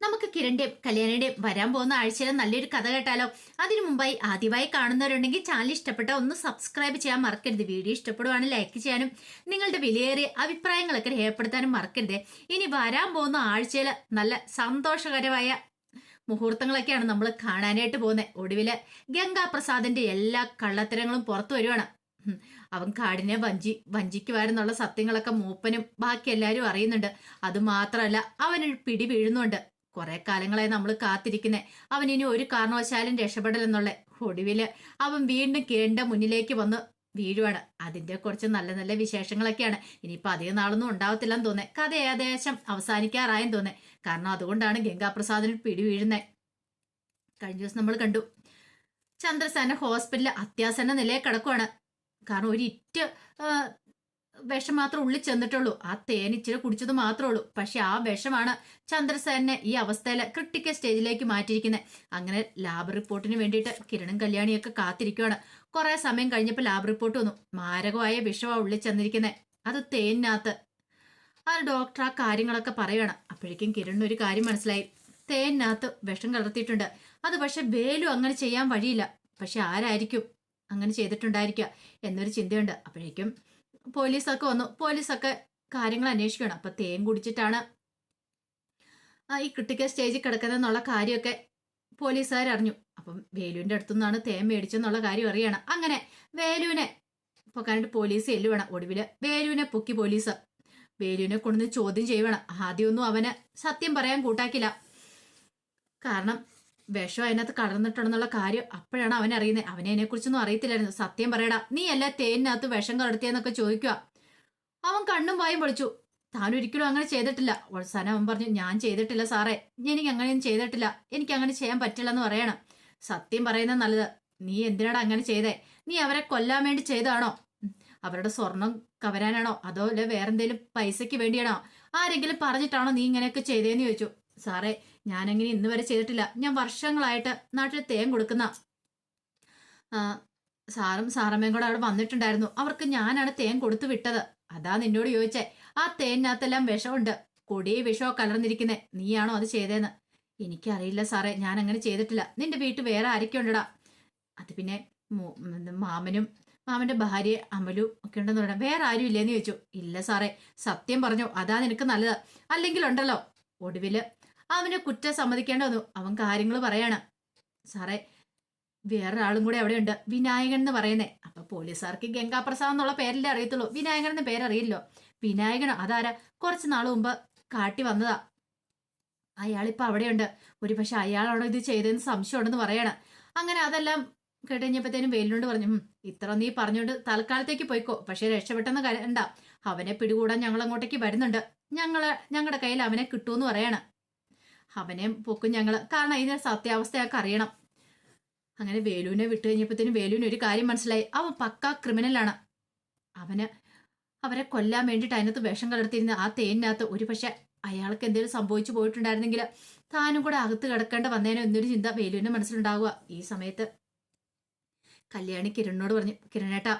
നമുക്ക് കിരണിന്റെയും കല്യാണിയുടെയും വരാൻ പോകുന്ന ആഴ്ചയിലെ നല്ലൊരു കഥ കേട്ടാലോ? അതിനു മുമ്പായി ആദ്യമായി കാണുന്നവരുണ്ടെങ്കിൽ ചാനൽ ഇഷ്ടപ്പെട്ട ഒന്ന് സബ്സ്ക്രൈബ് ചെയ്യാൻ മറക്കരുത്. വീഡിയോ ഇഷ്ടപ്പെടുവാണെങ്കിൽ ലൈക്ക് ചെയ്യാനും നിങ്ങളുടെ വിലയേറിയ അഭിപ്രായങ്ങളൊക്കെ രേഖപ്പെടുത്താനും മറക്കരുത്. ഇനി വരാൻ പോകുന്ന ആഴ്ചയിൽ നല്ല സന്തോഷകരമായ മുഹൂർത്തങ്ങളൊക്കെയാണ് നമ്മൾ കാണാനായിട്ട് പോകുന്നത് ഒടുവിൽ ഗംഗാപ്രസാദിന്റെ എല്ലാ കള്ളത്തരങ്ങളും പുറത്തു വരുവാണ്. അവൻ കാടിനെ വഞ്ചി വഞ്ചിക്കുവാരെന്നുള്ള സത്യങ്ങളൊക്കെ മൂപ്പനും ബാക്കി എല്ലാവരും അറിയുന്നുണ്ട്. അതുമാത്രമല്ല അവനൊരു പിടി വീഴുന്നുണ്ട്. കുറെ കാലങ്ങളായി നമ്മൾ കാത്തിരിക്കുന്നേ. അവൻ ഇനി ഒരു കാരണവശാലും രക്ഷപ്പെടലെന്നുള്ള ഒടുവിൽ അവൻ വീണ്ടും കേണ്ട മുന്നിലേക്ക് വന്ന് വീഴുവാണ്. അതിന്റെ കുറച്ച് നല്ല നല്ല വിശേഷങ്ങളൊക്കെയാണ്. ഇനിയിപ്പോ അധികം നാളൊന്നും ഉണ്ടാവത്തില്ലെന്ന് തോന്നേ കഥ ഏകദേശം അവസാനിക്കാറായെന്ന് തോന്നേ കാരണം അതുകൊണ്ടാണ് ഗംഗാപ്രസാദിന് പിടി വീഴുന്നത് കഴിഞ്ഞ ദിവസം നമ്മൾ കണ്ടു. ചന്ദ്രസേന ഹോസ്പിറ്റലിൽ അത്യാസന്ന നിലയിൽ കിടക്കുവാണ്. കാരണം ഒരു ഇറ്റ് വിഷം മാത്രം ഉള്ളിൽ ചെന്നിട്ടുള്ളൂ. ആ തേൻ കുടിച്ചത് മാത്രമേ ഉള്ളൂ. പക്ഷെ ആ വിഷമാണ് ചന്ദ്രസേനെ ഈ അവസ്ഥയിൽ ക്രിട്ടിക്കൽ സ്റ്റേജിലേക്ക് മാറ്റിയിരിക്കുന്നത് അങ്ങനെ ലാബ് റിപ്പോർട്ടിന് വേണ്ടിയിട്ട് കിരണും കല്യാണിയൊക്കെ കാത്തിരിക്കുകയാണ് കുറെ സമയം കഴിഞ്ഞപ്പോൾ ലാബ് റിപ്പോർട്ട് വന്നു. മാരകമായ വിഷമാണ് ഉള്ളിൽ ചെന്നിരിക്കുന്നത് അത് തേനിനകത്ത്. ആ ഡോക്ടർ ആ കാര്യങ്ങളൊക്കെ പറയുകയാണ് അപ്പോഴേക്കും കിരണിന് ഒരു കാര്യം മനസ്സിലായി. തേനിനകത്ത് വിഷം കലർത്തിയിട്ടുണ്ട്. അത് പക്ഷെ വേലും അങ്ങനെ ചെയ്യാൻ വഴിയില്ല. പക്ഷെ ആരായിരിക്കും? അങ്ങനെ ചെയ്തിട്ടുണ്ടായിരിക്കുക എന്നൊരു ചിന്തയുണ്ട്. അപ്പോഴേക്കും പോലീസൊക്കെ വന്നു. പോലീസൊക്കെ കാര്യങ്ങൾ അന്വേഷിക്കണം അപ്പൊ തേൻ കുടിച്ചിട്ടാണ് ഈ ക്രിട്ടിക്കൽ സ്റ്റേജിൽ കിടക്കുന്നതെന്നുള്ള കാര്യമൊക്കെ പോലീസുകാർ അറിഞ്ഞു. അപ്പം വേലുവിന്റെ അടുത്തുനിന്നാണ് തേൻ മേടിച്ചെന്നുള്ള കാര്യം അറിയണം അങ്ങനെ വേലുവിനെ പൊക്കാനായിട്ട് പോലീസ് എല്ലുവേണം ഒടുവിൽ വേലുവിനെ പൊക്കി പോലീസ് വേലുവിനെ കൊണ്ടുവന്ന് ചോദ്യം ചെയ്യണം ആദ്യമൊന്നും അവന് സത്യം പറയാൻ കൂട്ടാക്കില്ല. കാരണം വിഷം അതിനകത്ത് കടന്നിട്ടുണ്ടെന്നുള്ള കാര്യം അപ്പോഴാണ് അവൻ അറിയുന്നത് അവനെ അതിനെ കുറിച്ചൊന്നും അറിയത്തില്ലായിരുന്നു. സത്യം പറയടാ നീ അല്ല തേനിനകത്ത് വിഷം കടത്തിയെന്നൊക്കെ ചോദിക്കുക. അവൻ കണ്ണും വായും പൊളിച്ചു. താൻ ഒരിക്കലും അങ്ങനെ ചെയ്തിട്ടില്ല. അവസാനം അവൻ പറഞ്ഞു ഞാൻ ചെയ്തിട്ടില്ല സാറേ. എനിക്ക് അങ്ങനെയൊന്നും ചെയ്തിട്ടില്ല. എനിക്ക് അങ്ങനെ ചെയ്യാൻ പറ്റില്ല എന്ന് പറയണം. സത്യം പറയുന്നത് നല്ലത്. നീ എന്തിനാടാ അങ്ങനെ ചെയ്തേ? നീ അവരെ കൊല്ലാൻ വേണ്ടി ചെയ്താണോ അവരുടെ സ്വർണം കവരാനാണോ? അതോ അല്ലെ വേറെന്തേലും പൈസയ്ക്ക് വേണ്ടിയാണോ? ആരെങ്കിലും പറഞ്ഞിട്ടാണോ നീ ഇങ്ങനെയൊക്കെ ചെയ്തേന്ന് ചോദിച്ചു. സാറേ ഞാനങ്ങനെ ഇന്ന് വരെ ചെയ്തിട്ടില്ല. ഞാൻ വർഷങ്ങളായിട്ട് നാട്ടിൽ തേൻ കൊടുക്കുന്ന സാറും സാറമ്മയും കൂടെ അവിടെ വന്നിട്ടുണ്ടായിരുന്നു. അവർക്ക് ഞാനാണ് തേൻ കൊടുത്തു വിട്ടത്. അതാ നിന്നോട് ചോദിച്ചേ ആ തേനിനകത്തെല്ലാം വിഷമുണ്ട് കൊടിയ വിഷമോ കലർന്നിരിക്കുന്നേ. നീയാണോ അത് ചെയ്തേന്ന്? എനിക്കറിയില്ല സാറേ ഞാൻ അങ്ങനെ ചെയ്തിട്ടില്ല. നിന്റെ വീട്ടിൽ വേറെ ആരൊക്കെ ഉണ്ടടാ? അത് പിന്നെ മാമനും മാമന്റെ ഭാര്യ അമലു ഒക്കെ ഉണ്ടെന്ന് പറയാം വേറെ ആരും ഇല്ലേന്ന് ചോദിച്ചു. ഇല്ല സാറേ സത്യം പറഞ്ഞു അതാ നിനക്ക് നല്ലത്. അല്ലെങ്കിൽ ഉണ്ടല്ലോ ഒടുവിൽ അവന് കുറ്റം സമ്മതിക്കേണ്ട വന്നു. അവൻ കാര്യങ്ങൾ പറയാണ്. സാറേ വേറൊരാളും കൂടെ അവിടെ ഉണ്ട് വിനായകൻ എന്ന് പറയുന്നേ. അപ്പൊ പോലീസുകാർക്ക് ഗംഗാപ്രസാദ് എന്നുള്ള പേരല്ലേ അറിയത്തുള്ളൂ. വിനായകൻ എന്ന പേരറിയില്ലോ വിനായകൻ അതാരാ? കുറച്ച് നാൾ മുമ്പ് കാട്ടി വന്നതാ. അയാളിപ്പോ അവിടെയുണ്ട്. ഒരു പക്ഷെ അയാളാണോ ഇത് ചെയ്തതെന്ന് സംശയമുണ്ടെന്ന് പറയണ. അങ്ങനെ അതെല്ലാം കേട്ടുകഴിഞ്ഞപ്പോഴത്തേനും വെയിലിനോട് പറഞ്ഞു "ഉം, ഇത്ര നീ പറഞ്ഞോണ്ട് തൽക്കാലത്തേക്ക് പോയിക്കോ. പക്ഷെ രക്ഷപ്പെട്ടെന്ന് കണ്ട അവനെ പിടികൂടാൻ ഞങ്ങൾ അങ്ങോട്ടേക്ക് വരുന്നുണ്ട്. ഞങ്ങൾ ഞങ്ങളുടെ കയ്യിൽ അവനെ കിട്ടുമെന്ന് പറയണം. അവനെ പൊക്കും ഞങ്ങൾ കാരണം ഇതിന്റെ സത്യാവസ്ഥയൊക്കെ അറിയണം. അങ്ങനെ വേലുവിനെ വിട്ടു കഴിഞ്ഞപ്പോഴത്തേനും വേലുവിന് ഒരു കാര്യം മനസ്സിലായി. അവൻ പക്ക ക്രിമിനലാണ്. അവന് അവരെ കൊല്ലാൻ വേണ്ടിയിട്ട് അതിനകത്ത് വിഷം കലർത്തിയിരുന്ന ആ തേനിനകത്ത് ഒരു പക്ഷെ അയാൾക്ക് എന്തെങ്കിലും സംഭവിച്ചു പോയിട്ടുണ്ടായിരുന്നെങ്കിൽ താനും കൂടെ അകത്ത് കിടക്കേണ്ട വന്നേനോ എന്നൊരു ചിന്ത വേലുവിന്റെ മനസ്സിലുണ്ടാവുക. ഈ സമയത്ത് കല്യാണി കിരണിനോട് പറഞ്ഞു കിരണേട്ടാ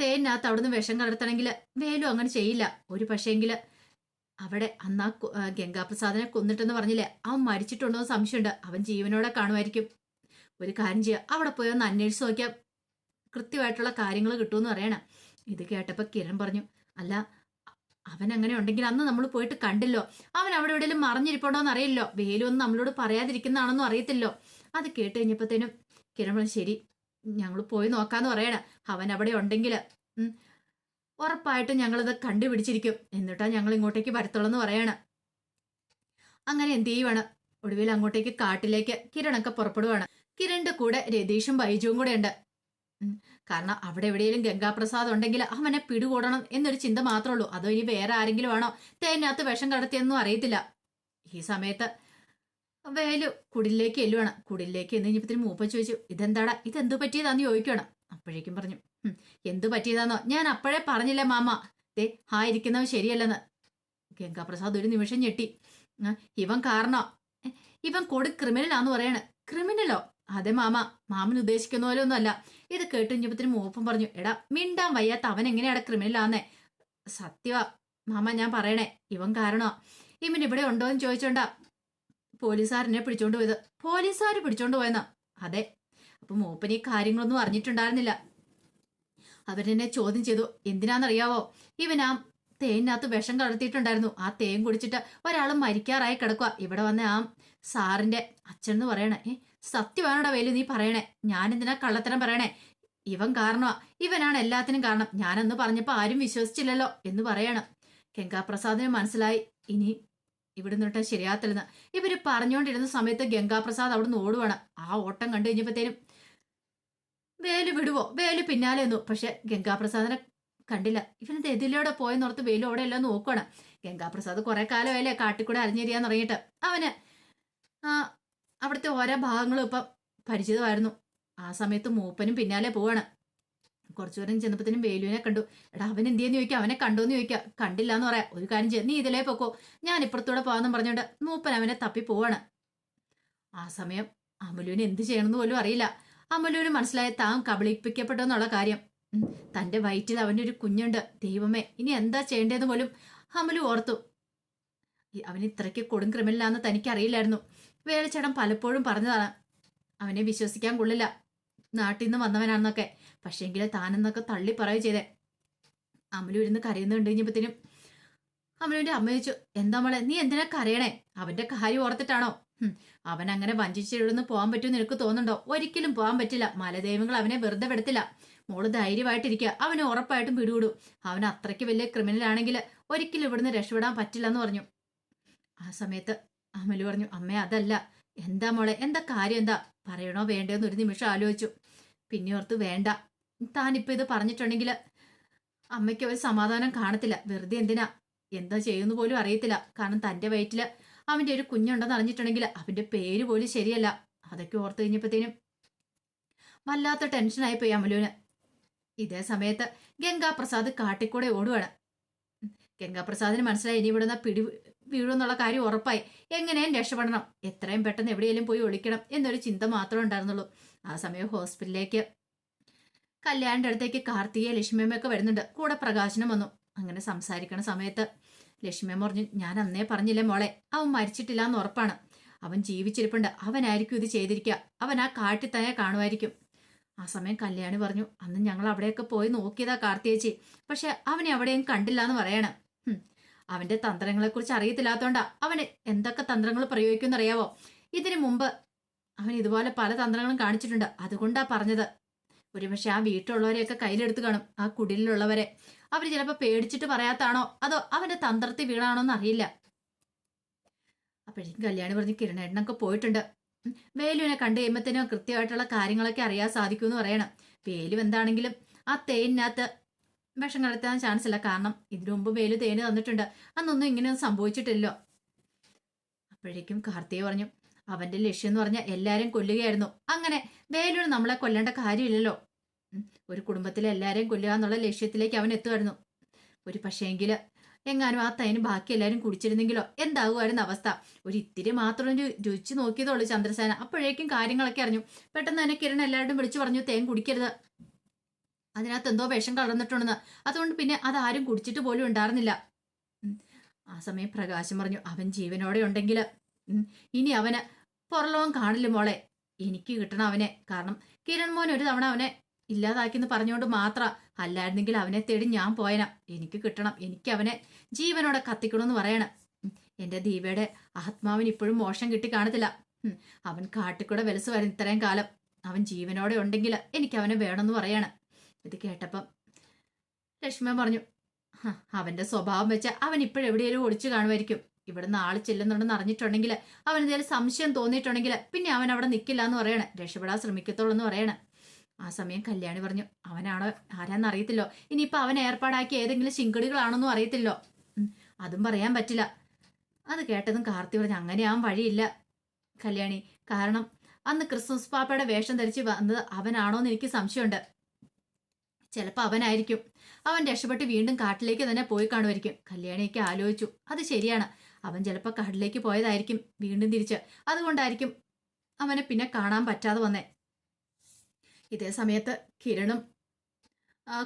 തേനിനകത്ത് അവിടുന്ന് വിഷം കലർത്തണമെങ്കിൽ വേലു അങ്ങനെ ചെയ്യില്ല. ഒരു പക്ഷേങ്കിൽ അവിടെ അന്ന് ആ ഗംഗാപ്രസാദനെ കൊന്നിട്ടെന്ന് പറഞ്ഞില്ലേ? അവൻ മരിച്ചിട്ടുണ്ടോ എന്ന് സംശയമുണ്ട്. അവൻ ജീവനോടെ കാണുമായിരിക്കും. ഒരു കാര്യം ചെയ്യുക അവിടെ പോയി ഒന്ന് അന്വേഷിച്ച് നോക്കിയാൽ കൃത്യമായിട്ടുള്ള കാര്യങ്ങൾ കിട്ടുമെന്ന് പറയണം. ഇത് കേട്ടപ്പോൾ കിരൺ പറഞ്ഞു അല്ല അവൻ അങ്ങനെ ഉണ്ടെങ്കിൽ അന്ന് നമ്മൾ പോയിട്ട് കണ്ടില്ലോ. അവൻ അവിടെ എവിടെയെങ്കിലും മറിഞ്ഞിരിപ്പുണ്ടോന്ന് അറിയില്ലോ. വേലൊന്നും നമ്മളോട് പറയാതിരിക്കുന്നതാണെന്നും അറിയത്തില്ലോ. അത് കേട്ട് കഴിഞ്ഞപ്പോഴത്തേനും കിരൺ പറഞ്ഞു ശരി ഞങ്ങൾ പോയി നോക്കാന്ന് പറയണം. അവൻ അവിടെ ഉണ്ടെങ്കിൽ ഉറപ്പായിട്ടും ഞങ്ങളത് കണ്ടുപിടിച്ചിരിക്കും. എന്നിട്ടാ ഞങ്ങൾ ഇങ്ങോട്ടേക്ക് വരത്തുള്ളെന്ന് പറയാണ്. അങ്ങനെ എന്ത് ചെയ്യുവാണ്? ഒടുവിൽ അങ്ങോട്ടേക്ക് കാട്ടിലേക്ക് കിരണൊക്കെ പുറപ്പെടുവാണ്. കിരണിന്റെ കൂടെ രതീഷും ബൈജുവും കൂടെ ഉണ്ട്. കാരണം അവിടെ എവിടെയെങ്കിലും ഗംഗാപ്രസാദ് ഉണ്ടെങ്കിൽ അവനെ പിടികൂടണം എന്നൊരു ചിന്ത മാത്രമേ ഉള്ളൂ. അതോ ഇനി വേറെ ആരെങ്കിലും ആണോ തേനകത്ത് വിഷം കടത്തിയെന്നും അറിയത്തില്ല. ഈ സമയത്ത് വേലു കുടിലേക്ക് എല്ലുവാണ് കുടിലേക്ക് എന്ന് കഴിഞ്ഞപ്പത്തിന് മൂപ്പ ചോദിച്ചു ഇതെന്താടാ? ഇതെന്തു പറ്റിയതാന്ന് ചോദിക്കണം അപ്പോഴേക്കും പറഞ്ഞു "ഉം, എന്തു പറ്റിയതാന്നോ? ഞാൻ അപ്പോഴേ പറഞ്ഞില്ല മാമ. ദേ ആ ഇരിക്കുന്നവൻ ശരിയല്ലെന്ന്. ഗംഗാപ്രസാദ് ഒരു നിമിഷം ഞെട്ടി. ഇവൻ കാരണോ? ഇവൻ കൊടു ക്രിമിനലാന്ന് പറയണ്. ക്രിമിനലോ? അതെ മാമ. മാമൻ ഉദ്ദേശിക്കുന്ന പോലെ ഒന്നും അല്ല ഇത് കേട്ട് കഴിഞ്ഞപ്പത്തിന് മൂപ്പം പറഞ്ഞു എടാ മിണ്ടാൻ വയ്യാത്ത അവൻ എങ്ങനെയാടാ ക്രിമിനലാന്നേ? സത്യവാ. മാമ ഞാൻ പറയണേ ഇവൻ കാരണോ? ഇവൻ ഇവിടെ ഉണ്ടോ എന്ന് ചോദിച്ചോണ്ടാ. പോലീസുകാരനെ പിടിച്ചോണ്ട് പോയത്. പോലീസുകാർ പിടിച്ചോണ്ട് പോയെന്നാ. അതെ. അപ്പൊ മൂപ്പന് ഈ കാര്യങ്ങളൊന്നും അറിഞ്ഞിട്ടുണ്ടായിരുന്നില്ല. അവരെന്നെ ചോദ്യം ചെയ്തു എന്തിനാണെന്നറിയാവോ ഇവൻ ആ തേനിനകത്ത് വിഷം കടത്തിയിട്ടുണ്ടായിരുന്നു. ആ തേൻ കുടിച്ചിട്ട് ഒരാൾ മരിക്കാറായി കിടക്കുക ഇവിടെ വന്ന ആ സാറിന്റെ അച്ഛൻ എന്ന് പറയണേ. ഏ സത്യമാണോടാ വേലു നീ പറയണേ? ഞാൻ എന്തിനാ കള്ളത്തരം പറയണേ? ഇവൻ കാരണമാ ഇവനാണ് എല്ലാത്തിനും കാരണം. ഞാനെന്ന് പറഞ്ഞപ്പോൾ ആരും വിശ്വസിച്ചില്ലല്ലോ എന്ന് പറയണം. ഗംഗാപ്രസാദിന് മനസ്സിലായി. ഇനി ഇവിടെ നിന്നിട്ട് ശരിയാത്തില്ലെന്ന് ഇവർ പറഞ്ഞുകൊണ്ടിരുന്ന സമയത്ത് ഗംഗാപ്രസാദ് അവിടുന്ന് ഓടുവാണ്. ആ ഓട്ടം കണ്ടു കഴിഞ്ഞപ്പോഴത്തേനും വേലു വിടുവോ? വേലു പിന്നാലെ എന്നു പക്ഷെ ഗംഗാപ്രസാദിനെ കണ്ടില്ല. ഇവനെന്ത് എതിലൂടെ പോയെന്നോർത്ത് വേലു അവിടെ എല്ലാം നോക്കണം ഗംഗാപ്രസാദ് കുറെ കാലമായില്ലേ കാട്ടിക്കൂടെ അറിഞ്ഞിരിയാന്ന് തുടങ്ങിയിട്ട് അവന് അവിടുത്തെ ഓരോ ഭാഗങ്ങളും ഇപ്പം പരിചിതമായിരുന്നു. ആ സമയത്ത് മൂപ്പനും പിന്നാലെ പോവാണ്. കുറച്ചു നേരം ചെന്നപ്പത്തിനും വേലുവിനെ കണ്ടു. എടാ അവൻ എന്തിയെന്ന് ചോദിക്കുക അവനെ കണ്ടോന്ന് ചോദിക്കുക കണ്ടില്ല എന്ന് പറയാം. ഒരു കാര്യം ചെയ്യാം. നീ ഇതിലേ പൊക്കോ. ഞാൻ ഇപ്പുറത്തൂടെ പോകാമെന്നും പറഞ്ഞുകൊണ്ട് മൂപ്പൻ അവനെ തപ്പി പോവാണ്. ആ സമയം അമലുവിന് എന്ത് ചെയ്യണമെന്ന് പോലും അറിയില്ല. അമലുവിന് മനസ്സിലായ താൻ കബളിപ്പിക്കപ്പെട്ടു എന്നുള്ള കാര്യം. തന്റെ വയറ്റിൽ അവന്റെ ഒരു കുഞ്ഞുണ്ട്. ദൈവമേ ഇനി എന്താ ചെയ്യേണ്ടതെന്ന് പോലും അമലു ഓർത്തു. അവൻ ഇത്രയ്ക്ക് കൊടും ക്രിമിനലാന്ന് തനിക്കറിയില്ലായിരുന്നു. വേലച്ചടം പലപ്പോഴും പറഞ്ഞതാണ്. അവനെ വിശ്വസിക്കാൻ കൊള്ളില്ല. നാട്ടിൽ നിന്ന് വന്നവനാണെന്നൊക്കെ. പക്ഷേങ്കിൽ താനെന്നൊക്കെ തള്ളി പറയുക ചെയ്തേ. അമലു ഇരുന്ന് കരയുന്ന കണ്ടു കഴിഞ്ഞപ്പോഴത്തേനും അമലുവിന്റെ അമ്മ ചോദിച്ചു എന്താ മോളെ നീ എന്തിനാ കരയണേ? അവന്റെ കാര്യം ഓർത്തിട്ടാണോ? അവൻ അങ്ങനെ വഞ്ചിച്ചിരുന്ന് പോകാൻ പറ്റുമെന്ന് നിനക്ക് തോന്നുന്നുണ്ടോ? ഒരിക്കലും പോകാൻ പറ്റില്ല. മലദൈവങ്ങൾ അവനെ വെറുതെ വിടത്തില്ല. മോൾ ധൈര്യമായിട്ടിരിക്കുക. അവനെ ഉറപ്പായിട്ടും പിടികൂടും. അവൻ അത്രയ്ക്ക് വലിയ ക്രിമിനൽ ആണെങ്കിൽ ഒരിക്കലും ഇവിടുന്ന് രക്ഷപ്പെടാൻ പറ്റില്ല എന്ന് പറഞ്ഞു. ആ സമയത്ത് അമലു പറഞ്ഞു അമ്മേ അതല്ല. എന്താ മോളെ? എന്താ കാര്യം? എന്താ? പറയണോ വേണ്ടെന്ന് ഒരു നിമിഷം ആലോചിച്ചു. പിന്നെ ഓർത്ത് വേണ്ട. താനിപ്പോ ഇത് പറഞ്ഞിട്ടുണ്ടെങ്കിൽ അമ്മയ്ക്ക് ഒരു സമാധാനം കാണത്തില്ല. വെറുതെ എന്തിനാ? എന്താ ചെയ്യുന്നു പോലും അറിയത്തില്ല. കാരണം തന്റെ വയറ്റിൽ അവന്റെ ഒരു കുഞ്ഞുണ്ടെന്ന് അറിഞ്ഞിട്ടുണ്ടെങ്കിൽ അവന്റെ പേര് പോലും ശരിയല്ല. അതൊക്കെ ഓർത്തു കഴിഞ്ഞപ്പോഴത്തേനും വല്ലാത്ത ടെൻഷനായി പോയി അമലുവിന് ഇതേ സമയത്ത് ഗംഗാപ്രസാദ് കാട്ടിക്കൂടെ ഓടുവാണ്. ഗംഗാപ്രസാദിന് മനസ്സിലായി ഇനി ഇവിടുന്ന് പിടി വീഴുമെന്നുള്ള കാര്യം ഉറപ്പായി. എങ്ങനെയും രക്ഷപ്പെടണം. എത്രയും പെട്ടെന്ന് എവിടെയെങ്കിലും പോയി ഒളിക്കണം എന്നൊരു ചിന്ത മാത്രമേ ഉണ്ടായിരുന്നുള്ളൂ. ആ സമയം ഹോസ്പിറ്റലിലേക്ക് കല്യാണിന്റെ അടുത്തേക്ക് കാർത്തിക ലക്ഷ്മിയമ്മയൊക്കെ വരുന്നുണ്ട്. കൂടെ പ്രകാശനം വന്നു. അങ്ങനെ സംസാരിക്കുന്ന സമയത്ത് ലക്ഷ്മിയമ്മ പറഞ്ഞു ഞാൻ അന്നേ പറഞ്ഞില്ലേ മോളെ അവൻ മരിച്ചിട്ടില്ല എന്ന് ഉറപ്പാണ്. അവൻ ജീവിച്ചിരിപ്പുണ്ട് അവനായിരിക്കും ഇത് ചെയ്തിരിക്കുക അവൻ ആ കാട്ടിൽ തന്നെ കാണുമായിരിക്കും. ആ സമയം കല്യാണി പറഞ്ഞു അന്ന് ഞങ്ങൾ അവിടെയൊക്കെ പോയി നോക്കിയതാ കാർത്തിയേച്ചി പക്ഷെ അവനെ അവിടെയും കണ്ടില്ല എന്ന് പറയണം. അവന്റെ അവന്റെ തന്ത്രങ്ങളെക്കുറിച്ച് അറിയത്തില്ലാത്തോണ്ടാ അവന് എന്തൊക്കെ തന്ത്രങ്ങൾ പ്രയോഗിക്കുമെന്ന് അറിയാവോ ഇതിനു മുമ്പ് അവൻ ഇതുപോലെ പല തന്ത്രങ്ങളും കാണിച്ചിട്ടുണ്ട് അതുകൊണ്ടാ പറഞ്ഞത്. ഒരുപക്ഷെ ആ വീട്ടിലുള്ളവരെയൊക്കെ കയ്യിലെടുത്ത് കാണും ആ കുടിലുള്ളവരെ അവർ ചിലപ്പോൾ പേടിച്ചിട്ട് പറയാത്താണോ? അതോ അവന്റെ തന്ത്രത്തിൽ വീണാണോ എന്ന് അറിയില്ല അപ്പോഴേക്കും കല്യാണി പറഞ്ഞ് കിരണേട്ടനൊക്കെ പോയിട്ടുണ്ട്. വേലുവിനെ കണ്ടു കഴിയുമ്പത്തേനും കൃത്യമായിട്ടുള്ള കാര്യങ്ങളൊക്കെ അറിയാൻ സാധിക്കുമെന്ന് പറയണം. വേലു എന്താണെങ്കിലും ആ തേനിനകത്ത് വിഷം കലർത്താൻ ചാൻസ് ഇല്ല. കാരണം ഇതിനു മുമ്പ് വേലു തേന് തന്നിട്ടുണ്ട്. അന്നൊന്നും ഇങ്ങനെ സംഭവിച്ചിട്ടില്ലല്ലോ. അപ്പോഴേക്കും കാർത്തിക പറഞ്ഞു അവന്റെ ലക്ഷ്യം എന്ന് പറഞ്ഞാൽ എല്ലാരും കൊല്ലുകയായിരുന്നു. അങ്ങനെ വേലൂർ നമ്മളെ കൊല്ലേണ്ട കാര്യമില്ലല്ലോ. ഒരു കുടുംബത്തിലെ എല്ലാരെയും കൊല്ലുക എന്നുള്ള ലക്ഷ്യത്തിലേക്ക് അവൻ എത്തുമായിരുന്നു. ഒരു പക്ഷേങ്കിൽ എങ്ങാനും ആ തൈന് ബാക്കി എല്ലാരും കുടിച്ചിരുന്നെങ്കിലോ? എന്താകുമായിരുന്നു അവസ്ഥ? ഒരു ഇത്തിരി മാത്രം രുചിച്ച് നോക്കിയതുള്ളൂ ചന്ദ്രസേന. അപ്പോഴേക്കും കാര്യങ്ങളൊക്കെ അറിഞ്ഞു. പെട്ടെന്ന് തന്നെ കിരൺ എല്ലാവരും വിളിച്ചു പറഞ്ഞു തേൻ കുടിക്കരുത്. അതിനകത്ത് എന്തോ വിഷം കലർന്നിട്ടുണ്ടെന്ന്. അതുകൊണ്ട് പിന്നെ അതാരും കുടിച്ചിട്ട് പോലും ഉണ്ടായിരുന്നില്ല. ആ സമയം പ്രകാശം പറഞ്ഞു അവൻ ജീവനോടെ ഉണ്ടെങ്കിൽ ഇനി അവന് പുറലോകം കാണില്ല മോളെ. എനിക്ക് കിട്ടണം അവനെ. കാരണം കിരൺ മോൻ ഒരു തവണ അവനെ ഇല്ലാതാക്കിയെന്ന് പറഞ്ഞുകൊണ്ട് മാത്ര അല്ലായിരുന്നെങ്കിൽ അവനെ തേടി ഞാൻ പോയന. എനിക്ക് കിട്ടണം. എനിക്ക് അവനെ ജീവനോടെ കത്തിക്കണമെന്ന് പറയണം. എന്റെ ദീപയുടെ ആത്മാവിന് ഇപ്പോഴും മോശം കിട്ടി കാണത്തില്ല. അവൻ കാട്ടിക്കൂടെ വെലസ് വരും ഇത്രയും കാലം. അവൻ ജീവനോടെ ഉണ്ടെങ്കിൽ എനിക്ക് അവനെ വേണമെന്ന് പറയണം. ഇത് കേട്ടപ്പം ലക്ഷ്മി പറഞ്ഞു "ഹ, അവന്റെ സ്വഭാവം വെച്ച് അവൻ ഇപ്പോഴെവിടെയെങ്കിലും ഒളിച്ചു കാണുമായിരിക്കും. ഇവിടുന്ന് ആൾ ചെല്ലുന്നുണ്ടെന്ന് അറിഞ്ഞിട്ടുണ്ടെങ്കിൽ അവൻ എന്തെങ്കിലും സംശയം തോന്നിയിട്ടുണ്ടെങ്കിൽ പിന്നെ അവൻ അവിടെ നിൽക്കില്ല എന്ന് പറയണേ. രക്ഷപ്പെടാൻ ശ്രമിക്കത്തുള്ളൂ എന്ന് പറയണേ. ആ സമയം കല്യാണി പറഞ്ഞു അവനാണോ? ആരാന്ന് അറിയത്തില്ലോ. ഇനിയിപ്പോ അവൻ ഏർപ്പാടാക്കിയ ഏതെങ്കിലും ശിങ്കടികളാണെന്നും അറിയത്തില്ലോ. അതും പറയാൻ പറ്റില്ല. അത് കേട്ടതും കാർത്തി പറഞ്ഞു അങ്ങനെ ആവാൻ വഴിയില്ല കല്യാണി. കാരണം അന്ന് ക്രിസ്മസ് പാപ്പയുടെ വേഷം ധരിച്ച് വന്നത് അവനാണോ എന്ന് എനിക്ക് സംശയമുണ്ട്. ചിലപ്പോൾ അവനായിരിക്കും. അവൻ രക്ഷപ്പെട്ട് വീണ്ടും കാട്ടിലേക്ക് തന്നെ പോയി കാണുമായിരിക്കും. കല്യാണിയൊക്കെ ആലോചിച്ചു. അത് ശരിയാണ്. അവൻ ചിലപ്പോൾ കടലിലേക്ക് പോയതായിരിക്കും വീണ്ടും തിരിച്ച്. അതുകൊണ്ടായിരിക്കും അവനെ പിന്നെ കാണാൻ പറ്റാതെ വന്നേ. ഇതേ സമയത്ത് കിരണും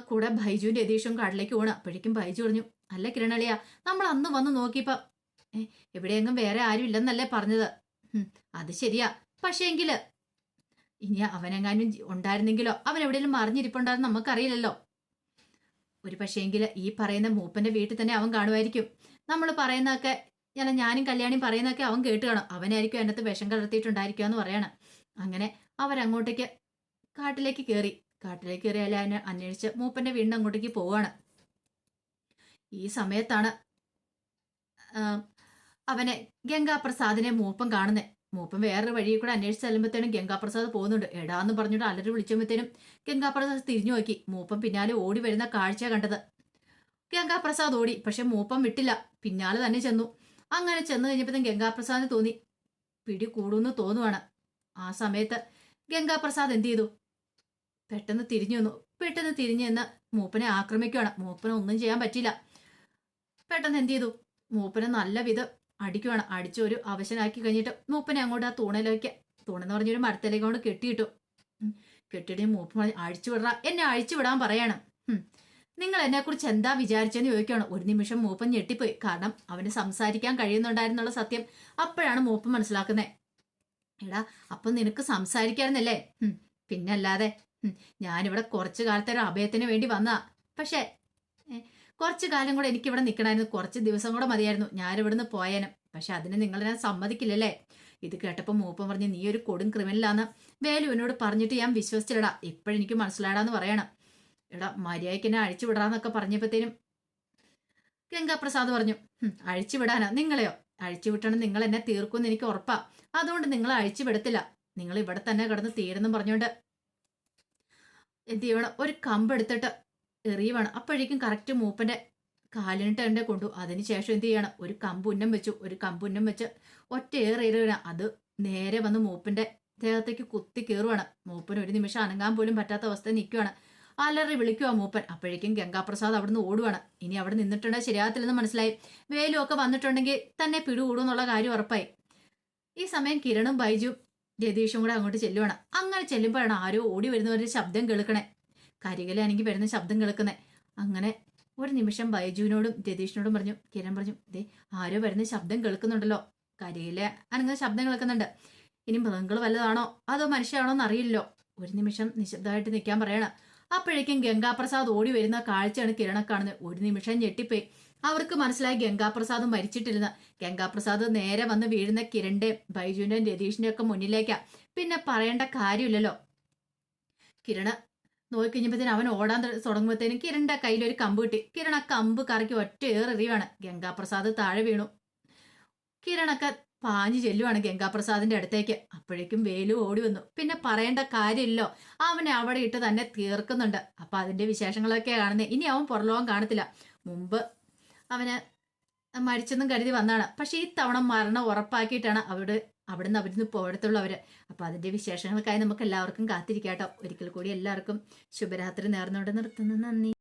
കൂടെ ബൈജുവിന്റെ യതീഷും കടലിലേക്ക് പോണ്. അപ്പോഴേക്കും ബൈജു പറഞ്ഞു അല്ല കിരണളിയ നമ്മൾ അന്ന് വന്ന് നോക്കിയപ്പോൾ ഏ, എവിടെയെങ്ങും വേറെ ആരും ഇല്ലെന്നല്ലേ പറഞ്ഞത്. അത് ശരിയാ. പക്ഷേങ്കിൽ ഇനി അവനെങ്ങാനും ഉണ്ടായിരുന്നെങ്കിലോ അവൻ എവിടെയെങ്കിലും മറിഞ്ഞിരിപ്പുണ്ടായിരുന്നു നമുക്കറിയില്ലല്ലോ. ഒരു പക്ഷേങ്കിൽ ഈ പറയുന്ന മൂപ്പന്റെ വീട്ടിൽ തന്നെ അവൻ കാണുമായിരിക്കും. നമ്മൾ പറയുന്നതൊക്കെ ഞാൻ ഞാനും കല്യാണിയും പറയുന്നൊക്കെ അവൻ കേട്ട് അവനായിരിക്കും അതിനകത്ത് വിഷം കലർത്തിയിട്ടുണ്ടായിരിക്കുക എന്ന് പറയണം. അങ്ങനെ അവരങ്ങോട്ടേക്ക് കാട്ടിലേക്ക് കയറി കാട്ടിലേക്ക് കയറി അല്ലെ അതിനെ അന്വേഷിച്ച് മൂപ്പന്റെ വീടിന് അങ്ങോട്ടേക്ക് പോവാണ്. ഈ സമയത്താണ് അവനെ ഗംഗാപ്രസാദിനെ മൂപ്പൻ കാണുന്നത് മൂപ്പൻ വേറൊരു വഴി കൂടെ അന്വേഷിച്ച് ചെല്ലുമ്പോഴത്തേനും ഗംഗാപ്രസാദ് പോകുന്നുണ്ട്. എടാന്ന് പറഞ്ഞിട്ട് അലറി വിളിച്ചുമ്പോഴത്തേനും ഗംഗാപ്രസാദ് തിരിഞ്ഞു നോക്കി. മൂപ്പൻ പിന്നാലെ ഓടി വരുന്ന കാഴ്ച കണ്ടത്. ഗംഗാപ്രസാദ് ഓടി. പക്ഷെ മൂപ്പൻ വിട്ടില്ല. പിന്നാലെ തന്നെ ചെന്നു. അങ്ങനെ ചെന്ന് കഴിഞ്ഞപ്പോഴത്തേക്കും ഗംഗാപ്രസാദിന് തോന്നി. പിടി കൂടുമെന്ന് തോന്നുവാണ്. ആ സമയത്ത് ഗംഗാപ്രസാദ് എന്ത് ചെയ്തു? പെട്ടെന്ന് തിരിഞ്ഞു വന്നു. പെട്ടെന്ന് തിരിഞ്ഞു എന്ന് മൂപ്പനെ ആക്രമിക്കുകയാണ് മൂപ്പനെ ഒന്നും ചെയ്യാൻ പറ്റില്ല പെട്ടെന്ന് എന്ത് ചെയ്തു? മൂപ്പനെ നല്ല വിധം അടിക്കുവാണ്. അടിച്ച് ഒരു അവശനാക്കി കഴിഞ്ഞിട്ട് മൂപ്പനെ അങ്ങോട്ട് ആ തൂണിലേക്ക് തൂണെന്ന് പറഞ്ഞൊരു മരത്തിലേക്ക് കൊണ്ട് കെട്ടിയിട്ടു. കെട്ടിയിട്ട് മൂപ്പൻ അഴിച്ചു വിടറ എന്നെ അഴിച്ചു വിടാൻ പറയാണ്. നിങ്ങൾ എന്നെ കുറിച്ച് എന്താ വിചാരിച്ചെന്ന് ചോദിക്കുകയാണ്. ഒരു നിമിഷം മൂപ്പൻ ഞെട്ടിപ്പോയി. കാരണം അവന് സംസാരിക്കാൻ കഴിയുന്നുണ്ടായിരുന്നുള്ള സത്യം അപ്പോഴാണ് മൂപ്പൻ മനസ്സിലാക്കുന്നത് എടാ അപ്പം നിനക്ക് സംസാരിക്കാമെന്നല്ലേ ഉം. പിന്നല്ലാതെ. ഞാനിവിടെ കുറച്ചു കാലത്തെ ഒരു അഭയത്തിന് വേണ്ടി വന്നതാ പക്ഷേ കുറച്ച് കാലം കൂടെ എനിക്ക് ഇവിടെ നിൽക്കണമായിരുന്നു. കുറച്ച് ദിവസം കൂടെ മതിയായിരുന്നു. ഞാൻ ഇവിടുന്ന് പോയേനും. പക്ഷെ അതിന് നിങ്ങൾ ഞാൻ സമ്മതിക്കില്ലല്ലേ? ഇത് കേട്ടപ്പോൾ മൂപ്പൻ പറഞ്ഞ് നീ ഒരു കൊടും ക്രിമിനലാന്ന്. വേലു എന്നോട് പറഞ്ഞിട്ട് ഞാൻ വിശ്വസിച്ചില്ലടാ. ഇപ്പോഴെനിക്ക് മനസ്സിലാടാന്ന് പറയണം. എടാ മര്യാദയ്ക്ക് എന്നെ അഴിച്ചു വിടാന്നൊക്കെ പറഞ്ഞപ്പോഴത്തേനും ഗംഗാപ്രസാദ് പറഞ്ഞു "ഹും, അഴിച്ചു വിടാനാ നിങ്ങളെയോ? അഴിച്ചു വിട്ടണം നിങ്ങൾ എന്നെ തീർക്കുമെന്ന് എനിക്ക് ഉറപ്പാ. അതുകൊണ്ട് നിങ്ങൾ അഴിച്ചു വിടത്തില്ല നിങ്ങൾ ഇവിടെ തന്നെ കിടന്ന് തീരെന്നും പറഞ്ഞുകൊണ്ട് എന്ത് ചെയ്യണം? ഒരു കമ്പ് എടുത്തിട്ട് എറിയുവാണ്. അപ്പോഴേക്കും കറക്റ്റ് മൂപ്പന്റെ കാലിനിട്ട് എന്നെ കൊണ്ടു. അതിനുശേഷം എന്ത് ചെയ്യണം? ഒരു കമ്പ് ഉന്നം വെച്ചു. ഒരു കമ്പ് ഉന്നം വെച്ച് ഒറ്റ ഏറിയാണ് അത് നേരെ വന്ന് മൂപ്പന്റെ ദേഹത്തേക്ക് കുത്തി കയറുവാണ്. മൂപ്പന് ഒരു നിമിഷം അനങ്ങാൻ പോലും പറ്റാത്ത അവസ്ഥ നിൽക്കുവാണ്. അലറി വിളിക്കുക മൂപ്പൻ. അപ്പോഴേക്കും ഗംഗാപ്രസാദ് അവിടുന്ന് ഓടുവാണ്. ഇനി അവിടെ നിന്നിട്ടുണ്ടെങ്കിൽ ശരിയാകത്തില്ലെന്ന് മനസ്സിലായി. വേലും ഒക്കെ വന്നിട്ടുണ്ടെങ്കിൽ തന്നെ പിടികൂടുമെന്നുള്ള കാര്യം ഉറപ്പായി. ഈ സമയം കിരണും ബൈജും രതീഷും കൂടെ അങ്ങോട്ട് ചെല്ലുവാണ്. അങ്ങനെ ചെല്ലുമ്പോഴാണ് ആരോ ഓടി വരുന്നവരുടെ ശബ്ദം കേൾക്കണേ. കരികലാണെങ്കിൽ വരുന്ന ശബ്ദം കേൾക്കുന്നേ. അങ്ങനെ ഒരു നിമിഷം ബൈജുവിനോടും രതീഷിനോടും പറഞ്ഞു കിരൺ പറഞ്ഞു ദേ ആരോ വരുന്ന ശബ്ദം കേൾക്കുന്നുണ്ടല്ലോ. കരിയില അനങ്ങുന്ന ശബ്ദം കേൾക്കുന്നുണ്ട്. ഇനി മൃഗങ്ങൾ വല്ലതാണോ അതോ മനുഷ്യരാണോ എന്നറിയില്ലോ ഒരു നിമിഷം നിശബ്ദമായിട്ട് നിൽക്കാൻ പറയണം. അപ്പോഴേക്കും ഗംഗാപ്രസാദ് ഓടി വരുന്ന കാഴ്ചയാണ് കിരണ കാണുന്നത്. ഒരു നിമിഷം ഞെട്ടിപ്പോയി. അവർക്ക് മനസ്സിലായി ഗംഗാപ്രസാദ് മരിച്ചിട്ടില്ലെന്ന്. ഗംഗാപ്രസാദ് നേരെ വന്ന് വീഴുന്ന കിരണിന്റെ ബൈജുവിന്റെ രതീഷിന്റെ ഒക്കെ മുന്നിലേക്കാ. പിന്നെ പറയേണ്ട കാര്യമില്ലല്ലോ. കിരണ നോക്കിക്കഴിഞ്ഞപ്പോഴത്തേനും അവൻ ഓടാൻ തുടങ്ങുമ്പോഴത്തേനും കിരണിന്റെ കയ്യിൽ ഒരു കമ്പ് കിട്ടി. കിരണ കമ്പ് കറക്കി ഒറ്റ ഏറെറിയുവാണ് ഗംഗാപ്രസാദ് താഴെ വീണു. കിരണൊക്കെ പാഞ്ഞു ചെല്ലുവാണ് ഗംഗാപ്രസാദിന്റെ അടുത്തേക്ക്. അപ്പോഴേക്കും വേലു ഓടി വന്നു. പിന്നെ പറയേണ്ട കാര്യമില്ലോ. അവനെ അവിടെ ഇട്ട് തന്നെ തീർക്കുന്നുണ്ട്. അപ്പൊ അതിന്റെ വിശേഷങ്ങളൊക്കെ കാണുന്നത് ഇനി അവൻ പുറലോകം കാണത്തില്ല. മുമ്പ് അവന് മരിച്ചെന്നും കരുതി വന്നാണ്. പക്ഷെ ഈ തവണ മരണം ഉറപ്പാക്കിയിട്ടാണ് അവിടെ അവിടുന്ന് അവിടുന്ന് പോയടത്തുള്ളവര് അപ്പൊ അതിന്റെ വിശേഷങ്ങൾക്കായി നമുക്ക് എല്ലാവർക്കും കാത്തിരിക്കാട്ടോ. ഒരിക്കൽ കൂടി എല്ലാവർക്കും ശുഭരാത്രി നേർന്നുകൊണ്ട് നിർത്തുന്നു. നന്ദി.